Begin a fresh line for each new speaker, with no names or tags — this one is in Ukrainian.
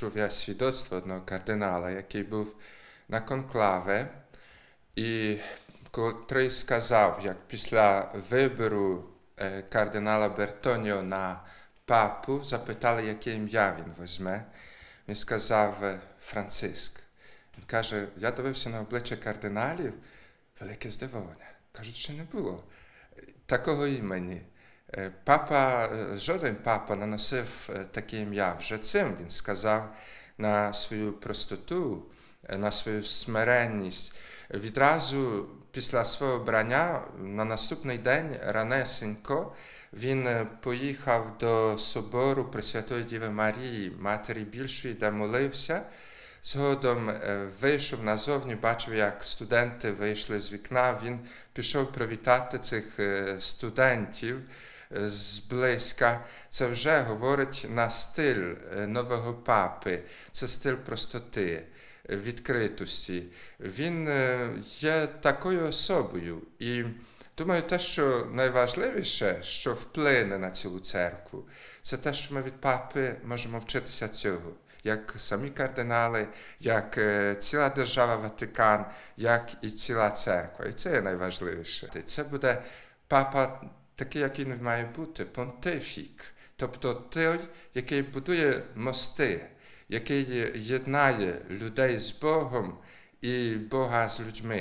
почув я свідоцтво одного кардинала, який був на конклаве, і котрий сказав, як після вибору е, кардинала Бертоніо на папу запитали, яке ім'я він візьме. Він сказав е, Франциск. Він каже: я дивився на обличчя кардиналів, велике здивовання. Кажуть, що не було такого імені. Е, Папа, е, жоден папа не носив е, таке ім'я. Вже цим він сказав на свою простоту, на свою смиренність. Відразу після свого брання на наступний день ранесенько він поїхав до собору Пресвятої Діви Марії, Матері Більшої, де молився. Згодом вийшов назовні, бачив, як студенти вийшли з вікна. Він пішов привітати цих студентів зблизька. Це вже говорить на стиль е, нового папи, це стиль простоти, відкритості. Він е, є такою особою. І думаю, те, що найважливіше, що вплине на цілу церкву, це те, що ми від папи можемо вчитися цього як самі кардинали, як е, ціла держава Ватикан, як і ціла церква. І це є найважливіше. Це буде папа такий, який він має бути, понтифік, тобто той, який будує мости, який єднає людей з Богом і Бога з людьми.